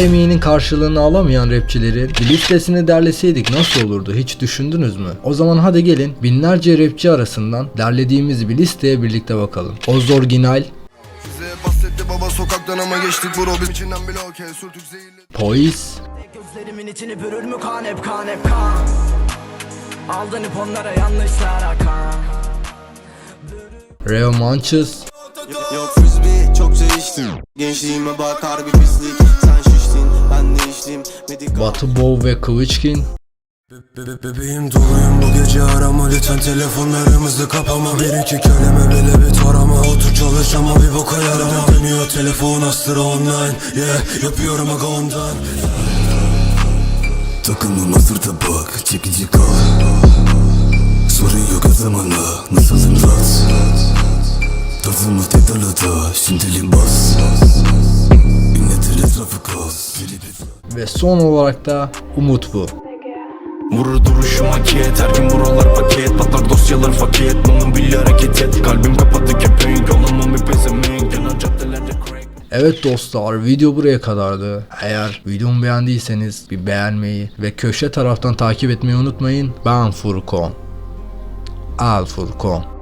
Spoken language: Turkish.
emeğinin karşılığını alamayan rapçilerin bir listesini derleseydik nasıl olurdu hiç düşündünüz mü? O zaman hadi gelin binlerce rapçi arasından derlediğimiz bir listeye birlikte bakalım. Size bahsetti baba sokaktan ama geçtik. Bro biz içinden bile okey sürtük zehirli. Poise, Gözlerimin içini bürür mü kan hep kan hep kan? Aldanıp onlara yanlışlara kan Reo Manches, Yok frisbee çokça içtim Gençliğime bak harbi pislik. Sen şiştin ben de içtim? Batı Bow ve Kıvıçkin, Be- bebeğim doluyum bu gece arama. Lütfen telefonlarımızı kapama. Bir iki kelime bile bir tarama Otur çalış ama bir boka yarama. Dönüyor telefon astıra online. Yeah yapıyorum aga ondan. Takımım hazır tabak çekici kal. Sorun yok o zamanla nasılsın rahat Tarzımız tek tarlada şimdilik bas ve son olarak da Umut bu. Vurur duruşum aket Her gün buralar paket Patlar dosyalar faket Bunun bir hareket et Kalbim kapadı kepenk Olamam bir pezemenk Yanan caddelerde crack Evet dostlar video buraya kadardı. Eğer videomu beğendiyseniz bir beğenmeyi ve köşe taraftan takip etmeyi unutmayın. Ben Furkon. Al Furkon.